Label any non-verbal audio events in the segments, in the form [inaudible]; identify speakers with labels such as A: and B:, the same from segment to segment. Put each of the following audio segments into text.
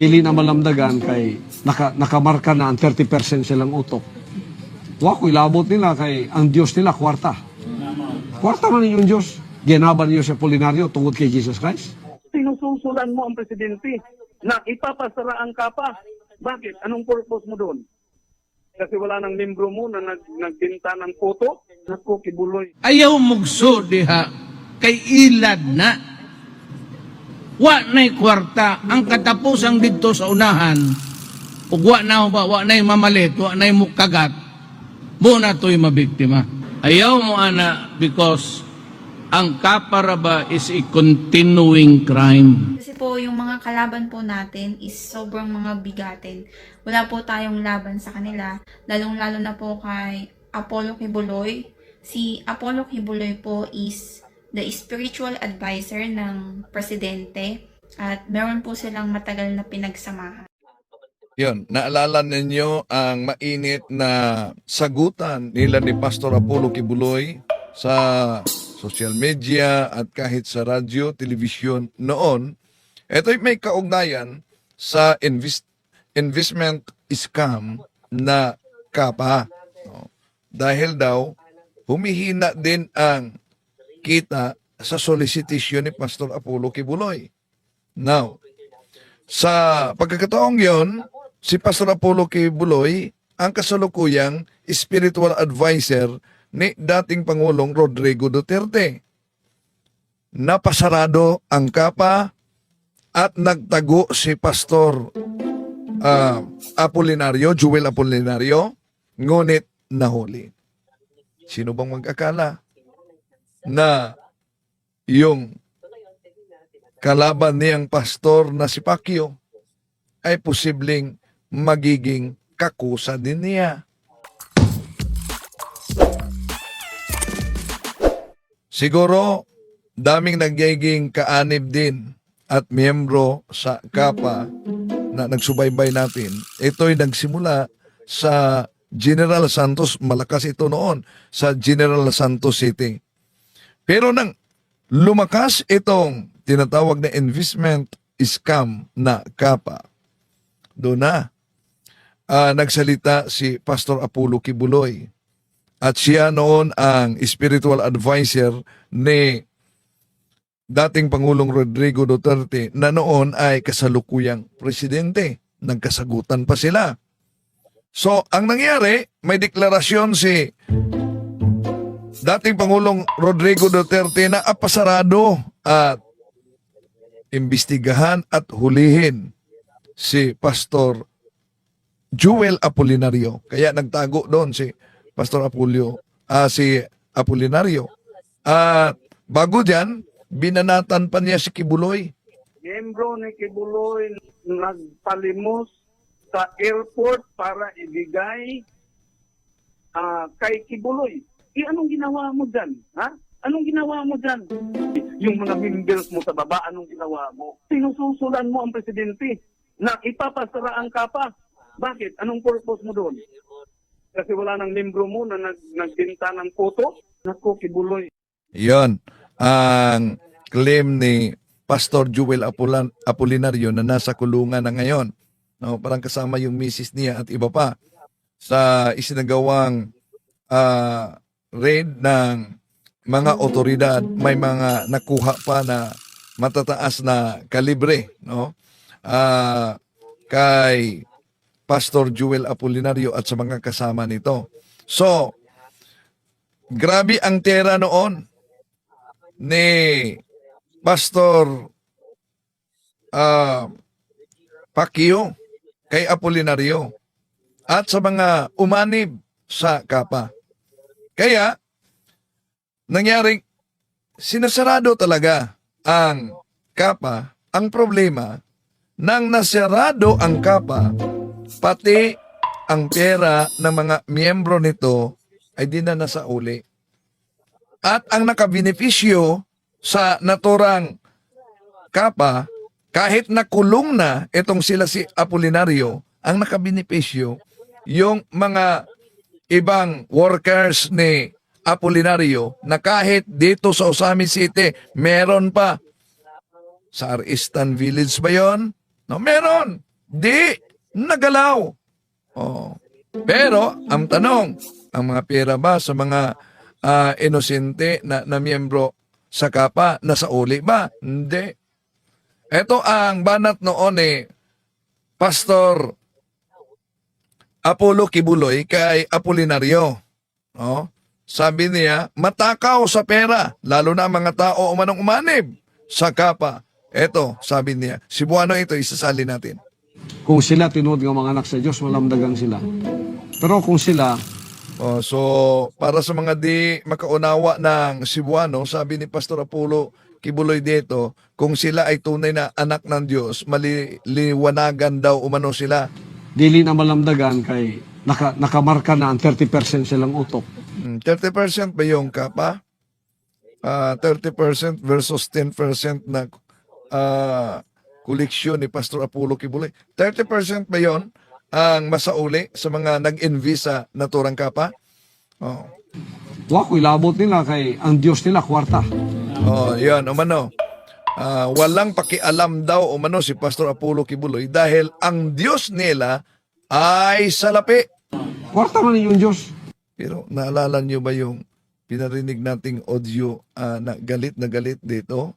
A: Ili na malamdagan kay naka, nakamarka na ang 30% silang utok. Wa ko ilabot nila kay ang Diyos nila kwarta. Kwarta man yung Diyos. Ginaban niyo sa Polinaryo tungkol kay Jesus Christ.
B: sinususulan mo ang presidente na ipapasara ang kapa. Bakit? Anong purpose mo doon? Kasi wala nang membro mo na nag, nagbinta ng photo. Naku, kibuloy.
C: ayaw mugso diha kay ilad na. Wa na'y kwarta ang katapusang dito sa unahan. Ug wa na ba wa na'y mamalit, wa na'y mukagat. Mo na to'y mabiktima. Ayaw mo ana because ang kaparaba is a continuing crime.
D: Kasi po yung mga kalaban po natin is sobrang mga bigatin. Wala po tayong laban sa kanila. Lalong-lalo na po kay Apollo Kibuloy. Si Apollo Kibuloy po is the spiritual advisor ng presidente. At meron po silang matagal na pinagsamahan.
E: Yun, naalala ninyo ang mainit na sagutan nila ni Pastor Apollo Kibuloy sa social media at kahit sa radyo, television noon. Ito'y may kaugnayan sa invest, investment scam na kapa. No? Dahil daw, humihina din ang kita sa solicitation ni Pastor Apollo Kibuloy. Now, sa pagkakataong yon, si Pastor Apollo Kibuloy ang kasalukuyang spiritual advisor ni dating Pangulong Rodrigo Duterte. Napasarado ang kapa at nagtago si Pastor ah, Apolinario, Jewel Apolinario, ngunit nahuli. Sino bang mag-akala na yung kalaban niyang pastor na si Pacquiao ay posibleng magiging kakusa din niya. Siguro, daming nagiging kaanib din at miyembro sa kapa na nagsubaybay natin. Ito'y nagsimula sa General Santos, malakas ito noon, sa General Santos City. Pero nang lumakas itong tinatawag na investment scam na kapa, doon na ah, nagsalita si Pastor Apollo Kibuloy. At siya noon ang spiritual advisor ni dating Pangulong Rodrigo Duterte na noon ay kasalukuyang presidente. Nagkasagutan pa sila. So, ang nangyari, may deklarasyon si dating Pangulong Rodrigo Duterte na apasarado at imbestigahan at hulihin si Pastor Jewel Apolinario. Kaya nagtago doon si Pastor Apollo, ah, si Apolinario. At bago diyan, binanatan pa niya si Kibuloy.
B: Membro ni Kibuloy nagpalimos sa airport para ibigay ah, kay Kibuloy. Eh, anong ginawa mo dyan? Ha? Anong ginawa mo dyan? Yung mga members mo sa baba, anong ginawa mo? Sinususulan mo ang presidente na ipapasara ang kapa. Bakit? Anong purpose mo doon? Kasi wala nang membro mo na nag, nagbinta ng photo. Naku, Kibuloy.
E: Yon ang claim ni Pastor Jewel Apulan, Apolinario na nasa kulungan na ngayon. No, parang kasama yung misis niya at iba pa sa isinagawang ah, raid ng mga otoridad. May mga nakuha pa na matataas na kalibre, no? Ah, kay Pastor Jewel Apolinario at sa mga kasama nito. So, grabe ang tera noon ni Pastor ah Pacquiao kay Apolinario at sa mga umanib sa kapa. Kaya, nangyari, sinasarado talaga ang kapa. Ang problema, nang nasarado ang kapa, pati ang pera ng mga miyembro nito ay di na nasa uli. At ang nakabenepisyo sa naturang kapa, kahit nakulong na itong sila si Apolinario, ang nakabenepisyo, yung mga ibang workers ni Apolinario na kahit dito sa Osami City, meron pa. Sa Aristan Village ba yon? No, meron. Di, nagalaw. Oh. Pero, ang tanong, ang mga pera ba sa mga ah, inosente na, na miyembro sa kapa, nasa uli ba? Hindi. Ito ang banat noon eh, Pastor Apollo Kibuloy kay Apolinario. No? Sabi niya, matakaw sa pera, lalo na mga tao umanong umanib sa kapa. Ito, sabi niya, si Buano ito, isasali natin.
A: Kung sila tinuod nga mga anak sa Diyos, malamdagan sila. Pero kung sila,
E: Oh, so, para sa mga di makaunawa ng Cebuano, sabi ni Pastor Apollo Kibuloy dito, kung sila ay tunay na anak ng Diyos, maliliwanagan daw umano sila.
A: Dili na malamdagan kay naka, nakamarka na ang 30% silang utok.
E: Hmm, 30% ba yung kapa? Ah, 30% versus 10% na ah, koleksyon ni Pastor Apollo Kibuloy. 30% ba yon ang masauli sa mga nag-invest sa naturang kapa? Oh.
A: Ko ilabot nila kay ang Diyos nila kwarta.
E: Oh, yan, umano. Ah, walang pakialam daw umano si Pastor Apollo Kibuloy dahil ang Diyos nila ay salapi.
A: Kwarta man yung Diyos.
E: Pero naalala niyo ba yung pinarinig nating audio ah, na galit na galit dito?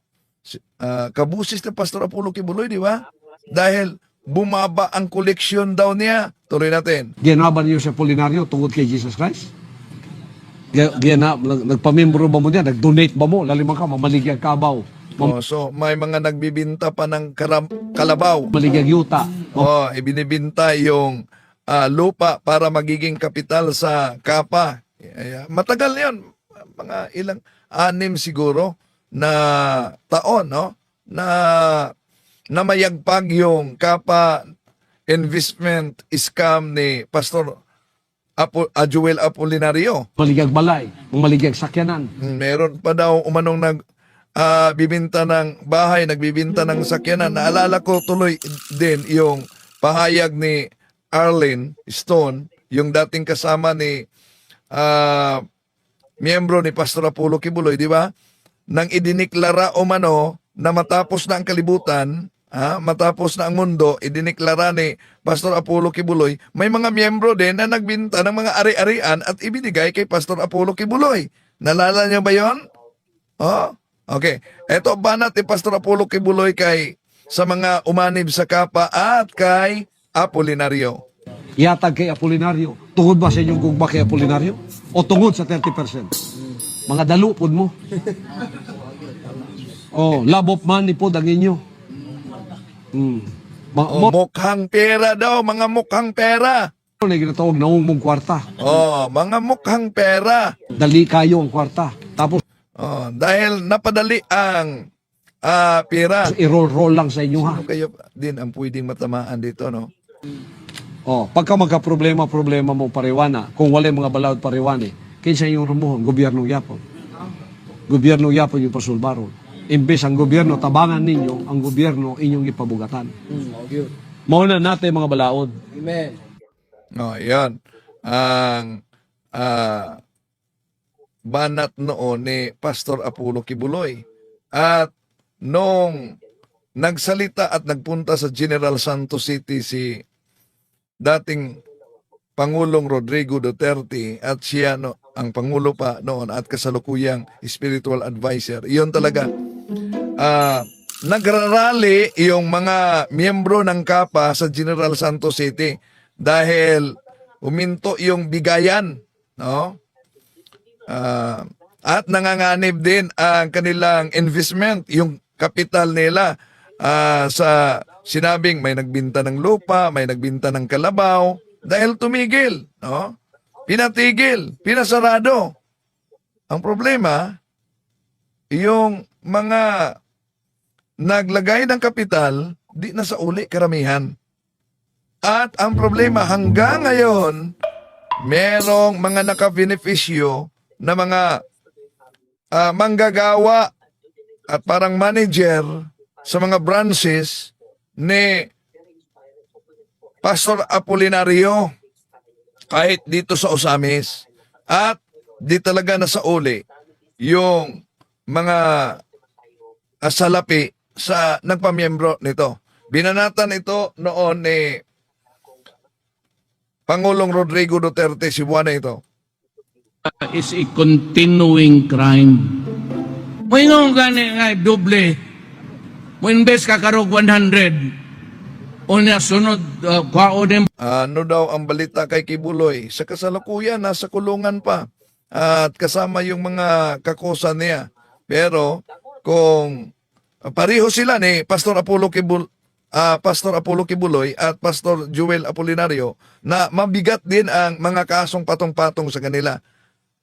E: Ah, kabusis na Pastor Apollo Kibuloy, di ba? Dahil bumaba ang koleksyon daw niya. Tuloy natin.
A: Ginaban niyo sa Polinaryo tungod kay Jesus Christ? Gi- Gina, nag- nagpamembro ba mo diyan? Nag-donate ba mo? Lalimang ka, mamaligyan kabaw.
E: Oh, so may mga nagbibinta pa ng karam- kalabaw.
A: Mamaligyan yuta.
E: Oh, ibinibinta yung ah, lupa para magiging kapital sa kapa. Ay, matagal 'yon. Mga ilang anim siguro na taon, no? Na namayagpag yung kapa investment scam ni Pastor Apo, ah, Joel Apolinario.
A: Mamaligyan balay. Mamaligyan sakyanan.
E: Meron pa daw umanong nag ah, bibinta ng bahay, nagbibinta ng sakyanan. Naalala ko tuloy din yung pahayag ni Arlene Stone, yung dating kasama ni ah, miyembro ni Pastor Apollo Kibuloy, di ba? Nang idiniklara umano na matapos na ang kalibutan, ah, matapos na ang mundo, idiniklara ni Pastor Apollo Kibuloy, may mga miyembro din na nagbinta ng mga ari-arian at ibinigay kay Pastor Apollo Kibuloy. Nalala niyo ba yon? Oh, okay. Ito banat ni Pastor Apollo Kibuloy kay sa mga umanib sa kapa at kay Apolinario.
A: Iatag kay Apolinario. Tungod ba sa inyong gugba kay Apolinario? O tungod sa 30%? Mga dalupod mo. Oh, labop man ni po ang inyo. Hmm. Ma-
E: Oh, mukhang pera daw, mga mukhang pera.
A: na ginatawag na mong kwarta.
E: Oh, mga mukhang pera.
A: Dali kayo ang kwarta. Tapos
E: Oh, dahil napadali ang ah, pera.
A: i-roll-roll lang sa inyo ha.
E: Ano kayo din ang pwedeng matamaan dito, no?
A: Oh, pagka magka-problema, problema mo pariwana, kung wala mga balawd pariwani, kinsa yung rumuhon, gobyerno yapon. Gobyerno yapon yung pasulbaron. Imbes ang gobyerno, tabangan ninyo, ang gobyerno inyong ipabugatan. Mauna natin mga balaod.
E: Oh, yan. Ang ah, banat noon ni Pastor Apollo Kibuloy. At nung nagsalita at nagpunta sa General Santos City si dating Pangulong Rodrigo Duterte at siya no, ang Pangulo pa noon at kasalukuyang spiritual advisor. Iyon talaga. Ah, nagrarally yung mga miyembro ng KAPA sa General Santos City dahil uminto yung bigayan, no? Ah, at nanganganib din ang kanilang investment, yung kapital nila ah, sa sinabing may nagbinta ng lupa, may nagbinta ng kalabaw dahil tumigil, no? Pinatigil, pinasarado. Ang problema, yung mga naglagay ng kapital, di na sa uli karamihan. At ang problema hanggang ngayon, merong mga nakabenepisyo na mga ah, manggagawa at parang manager sa mga branches ni Pastor Apolinario kahit dito sa Osamis at di talaga nasa uli yung mga ah, salapi sa nagpamiyembro nito. Binanatan ito noon ni Pangulong Rodrigo Duterte si Buwana ito.
C: Is a continuing crime. Moingon gani nga doble. Mo invest ka karog 100. O niya sunod uh, kwao din
E: Ano daw ang balita kay Kibuloy? Sa kasalukuyan, nasa kulungan pa. At kasama yung mga kakusa niya. Pero kung pareho sila ni Pastor Apollo Kibul ah, Pastor Apollo Kibuloy at Pastor Joel Apolinario na mabigat din ang mga kasong patong-patong sa kanila.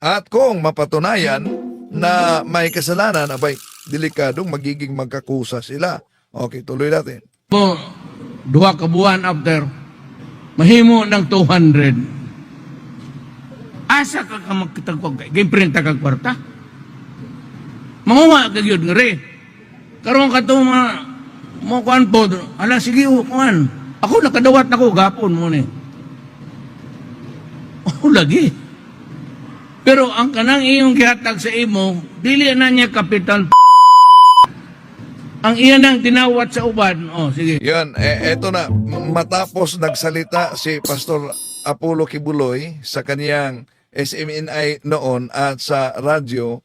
E: At kung mapatunayan na may kasalanan, abay, delikadong magiging magkakusa sila. Okay, tuloy natin.
C: mo duha ka after mahimo ng 200 asa ka ka magkitagpag kay? Gimprinta kag kwarta? Manguha ka gyud ngre karon ka to mga mo kuan po ala sige o kuan. Ako nakadawat nako gapon mo ni. [laughs] Oh lagi pero ang kanang iyong gihatag sa imo dili na niya kapital ang iyan ang tinawat sa uban. Oh sige.
E: Yan, eh, eto na. Matapos nagsalita si Pastor Apollo Kibuloy sa kaniyang SMNI noon at sa radyo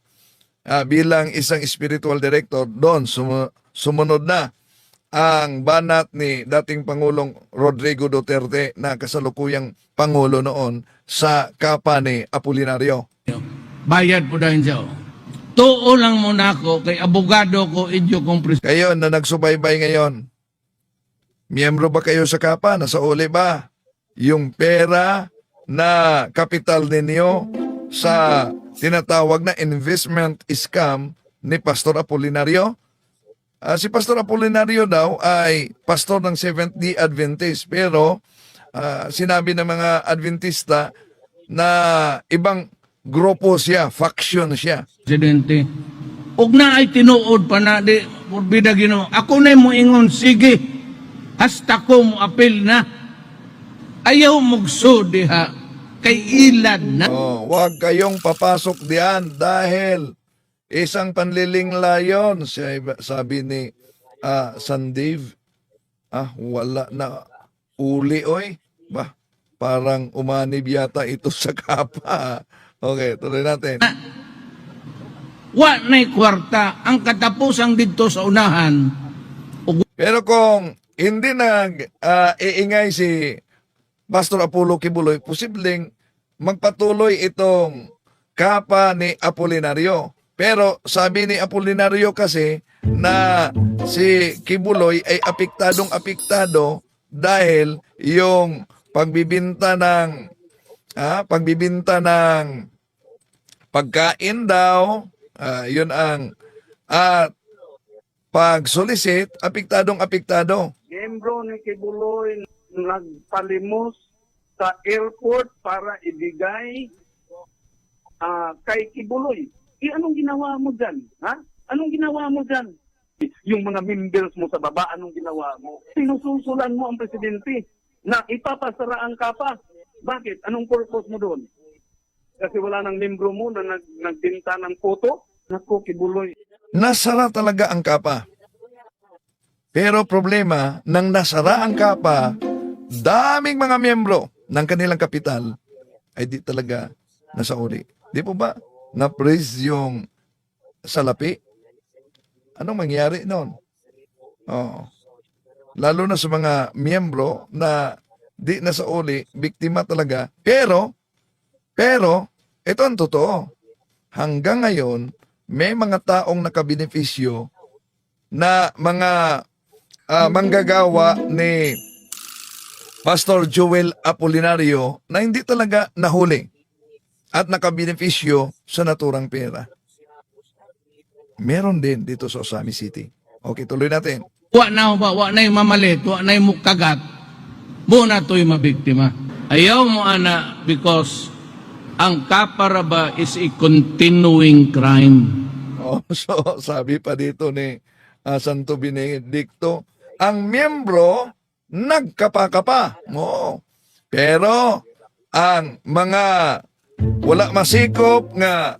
E: ah, bilang isang spiritual director, doon sumu- sumunod na ang banat ni dating Pangulong Rodrigo Duterte na kasalukuyang Pangulo noon sa kapa ni Apolinario.
C: Bayad po dahil siya. Tuo lang muna ako kay abogado ko inyo kong pres-
E: Kayo na nagsubaybay ngayon, miyembro ba kayo sa kapa? Nasa uli ba? Yung pera na kapital ninyo sa tinatawag na investment scam ni Pastor Apolinario? Ah, si Pastor Apolinario daw ay pastor ng Seventh-day Adventist pero ah, sinabi ng mga Adventista na ibang grupo siya, faction siya.
C: presidente. Ug na ay tinuod pa na di porbida Ginoo. Ako na mo ingon sige. Hasta ko mo apil na. Ayaw mugso diha kay ilad na.
E: Oh, wag kayong papasok diyan dahil isang panliling layon, siya- sabi ni ah, San Dave. Ah, wala na uli oy. Ba, parang umanib yata ito sa kapa. Okay, tuloy natin.
C: Wa na'y kwarta ang katapusang didto sa unahan.
E: Pero kung hindi nag ah, iingay si Pastor Apollo Kibuloy, posibleng magpatuloy itong kapa ni Apolinario. Pero sabi ni Apolinario kasi na si Kibuloy ay apektadong apektado dahil yung pagbibinta ng ah, pagbibinta ng pagkain daw, ah, yun ang at pag-solicit, apektadong apektado.
B: Miyembro ni Kibuloy nagpalimos sa airport para ibigay ah, kay Kibuloy. Eh, anong ginawa mo dyan? Ha? Anong ginawa mo dyan? Yung mga members mo sa baba, anong ginawa mo? Sinususulan mo ang presidente na ipapasara ang kapa. Bakit? Anong purpose mo doon? Kasi wala nang membro mo na nag, nagbinta ng photo? Naku, Kibuloy,
E: Nasara talaga ang kapa. Pero problema, nang nasara ang kapa, daming mga miyembro ng kanilang kapital ay di talaga nasauli. Di po ba? Na-praise yung salapi? Anong mangyari noon? Oo. Lalo na sa mga miyembro na di nasauli, biktima talaga. Pero, pero, ito ang totoo. Hanggang ngayon, may mga taong nakabenepisyo na mga ah, manggagawa ni Pastor Joel Apolinario na hindi talaga nahuli at nakabenepisyo sa naturang pera. Meron din dito sa Osami City. Okay, tuloy natin.
C: Wa na ba, wa na yung mamalit, wa na yung mukagat. Mo na to'y mabiktima. Ayaw mo ana because ang kaparaba is a continuing crime.
E: Oh, [laughs] so sabi pa dito ni ah, Santo Benedicto, ang miyembro nagkapakapa. Oo. Pero ang mga wala masikop nga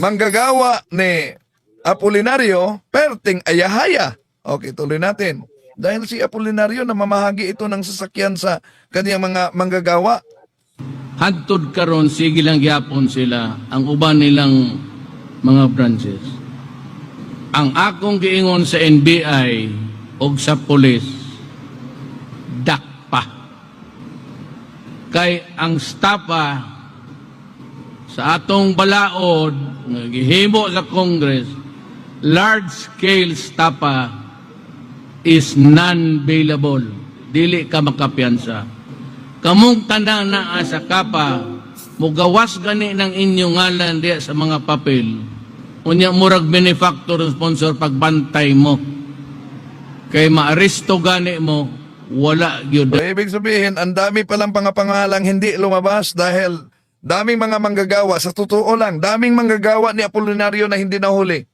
E: manggagawa ni Apolinario, perting ayahaya. Okay, tuloy natin. Dahil si Apolinario na mamahagi ito ng sasakyan sa kaniyang mga manggagawa.
C: Hantod karon sige lang gyapon sila ang uban nilang mga branches. Ang akong giingon sa NBI o sa pulis, dakpa. Kay ang stapa sa atong balaod nga gihimo sa Congress, large scale stapa is non-bailable. Dili ka makapiyansa. Kamong tanan na sa kapa, mugawas gani ng inyong ngalan diya sa mga papel. Unya murag benefactor sponsor pagbantay mo. Kay maaresto gani mo, wala gyud.
E: So, ibig sabihin, ang dami palang pangapangalang hindi lumabas dahil daming mga manggagawa. Sa totoo lang, daming manggagawa ni Apolinario na hindi nahuli.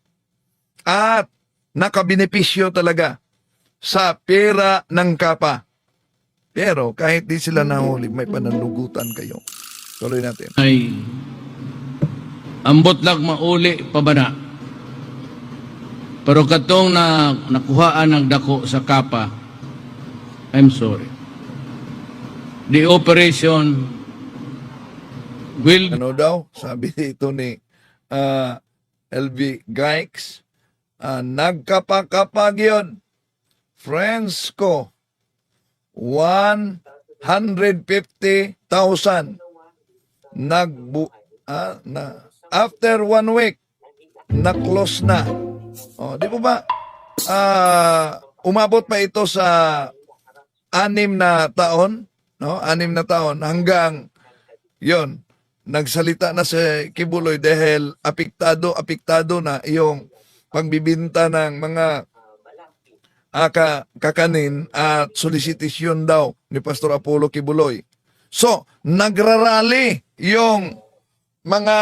E: At nakabenepisyo talaga sa pera ng kapa. Pero kahit di sila nahuli, may pananalugutan kayo. Tuloy natin.
C: ay ambot lang mauli pa ba na? Pero katong na nakuhaan ng dako sa kapa, I'm sorry. The operation will
E: Ano daw? Sabi dito ni ah, LV Gikes, ah, nagkapakapag yun. Friends ko, 150,000. Nagbu ah, na after one week na-close na. Oh, di po ba? Ah, umabot pa ito sa anim na taon, no? Anim na taon hanggang 'yon. Nagsalita na si Kibuloy dahil apektado, apektado na yung pagbibinta ng mga aka, kakanin at solicitation daw ni Pastor Apollo Kibuloy. So, nagrarally yung mga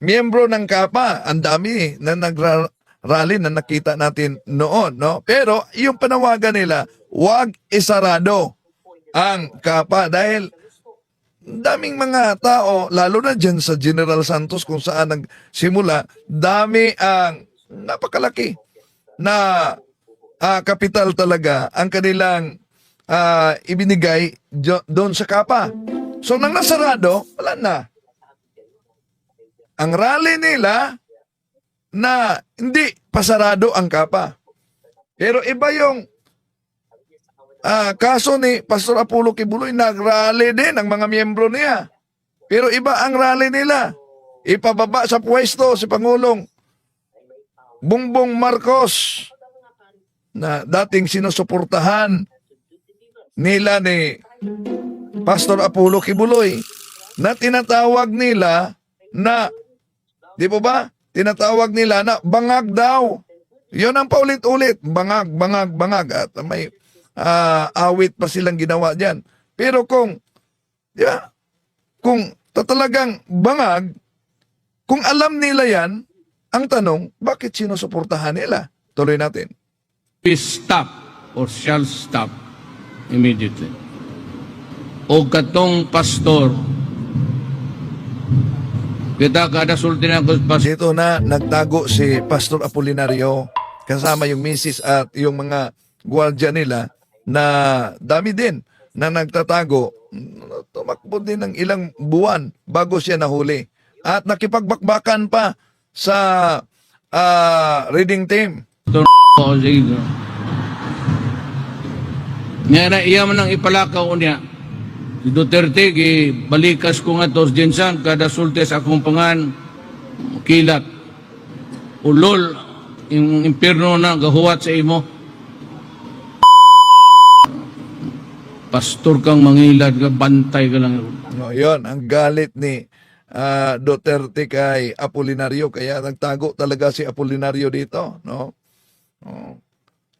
E: miyembro ng KAPA. Ang dami na nagrarally na nakita natin noon. No? Pero yung panawagan nila, wag isarado ang KAPA dahil daming mga tao, lalo na dyan sa General Santos kung saan nagsimula, dami ang napakalaki na ah, kapital talaga ang kanilang ah, ibinigay doon sa kapa. So nang nasarado, wala na. Ang rally nila na hindi pasarado ang kapa. Pero iba yung ah, kaso ni Pastor Apollo Kibuloy, nag-rally din ang mga miyembro niya. Pero iba ang rally nila. Ipababa sa pwesto si Pangulong Bongbong Marcos na dating sinusuportahan nila ni Pastor Apollo Kibuloy na tinatawag nila na di po ba? Tinatawag nila na bangag daw. Yun ang paulit-ulit. Bangag, bangag, bangag. At may ah, awit pa silang ginawa dyan. Pero kung, di ba? Kung tatalagang bangag, kung alam nila yan, ang tanong, bakit sinusuportahan nila? Tuloy natin.
C: be stop or shall stop immediately. O katong pastor, kita kada sulti na pastor,
E: Dito na nagtago si Pastor Apolinario kasama yung misis at yung mga gwardya nila na dami din na nagtatago. Tumakbo din ng ilang buwan bago siya nahuli. At nakipagbakbakan pa sa ah, reading team.
C: o sige. Nga na iya man ang ipalakaw niya. Si Duterte, balikas ko nga tos dinsan, kada sulti sa akong pangan, kilat. Ulol, yung impirno na gahuwat sa imo. Pastor kang mangilad ka, bantay ka lang.
E: No, yon ang galit ni ah, Duterte kay Apolinario kaya nagtago talaga si Apolinario dito, no? Oh.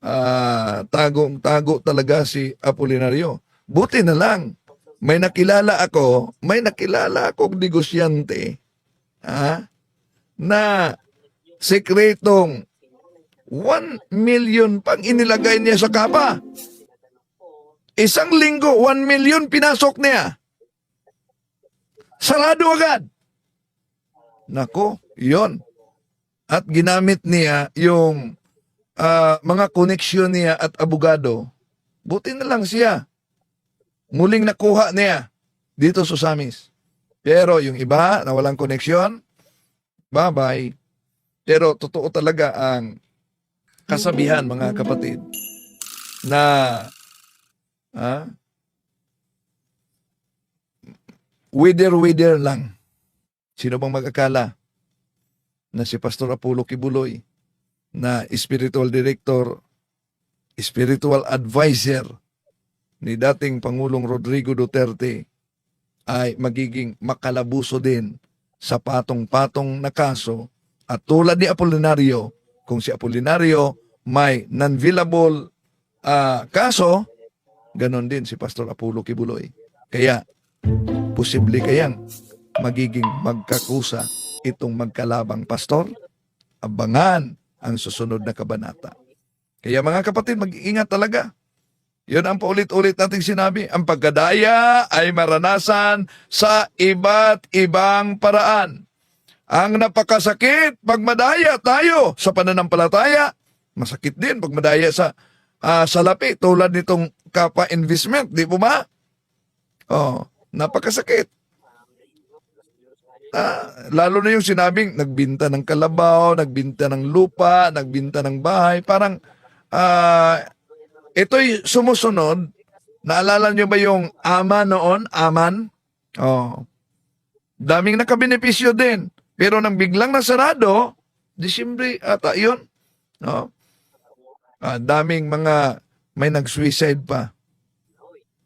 E: Ah, tagong tago talaga si Apolinario. Buti na lang may nakilala ako, may nakilala akong negosyante ha, na sekretong 1 million pang inilagay niya sa kapa. Isang linggo, 1 million pinasok niya. Sarado agad. Nako, yon. At ginamit niya yung ah, mga koneksyon niya at abogado, buti na lang siya. Muling nakuha niya dito sa Samis. Pero yung iba na walang koneksyon, bye-bye. Pero totoo talaga ang kasabihan mga kapatid na ah, wither-wither lang. Sino bang mag-akala na si Pastor Apollo Kibuloy na spiritual director, spiritual advisor ni dating Pangulong Rodrigo Duterte ay magiging makalabuso din sa patong-patong na kaso at tulad ni Apolinario, kung si Apolinario may non-villable ah, kaso, ganon din si Pastor Apollo Kibuloy. Kaya, posible kayang magiging magkakusa itong magkalabang pastor? Abangan ang susunod na kabanata. Kaya mga kapatid, mag-iingat talaga. Yun ang paulit-ulit nating sinabi. Ang pagkadaya ay maranasan sa iba't ibang paraan. Ang napakasakit pag madaya tayo sa pananampalataya, masakit din pag madaya sa ah, salapi tulad nitong kapa investment, di po ba? Oh, napakasakit. Ah, lalo na yung sinabing nagbinta ng kalabaw, nagbinta ng lupa, nagbinta ng bahay, parang ah ito'y sumusunod. Naalala nyo ba yung ama noon, aman? Oh. Daming nakabenepisyo din. Pero nang biglang nasarado, Disyembre ata yun. No? Ah, daming mga may nag-suicide pa.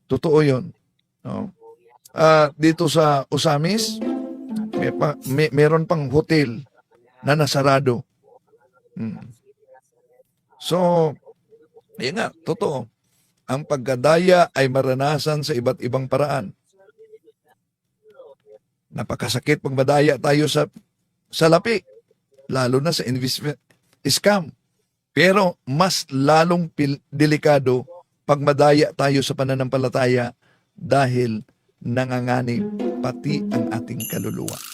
E: Totoo yun. No? Ah, dito sa Usamis, may, pa, may meron pang hotel na nasarado. Hmm. So, yun nga, totoo. Ang pagkadaya ay maranasan sa iba't ibang paraan. Napakasakit pag madaya tayo sa salapi, lalo na sa investment scam. Pero mas lalong delikado pag madaya tayo sa pananampalataya dahil nanganganib pati ang ating kaluluwa.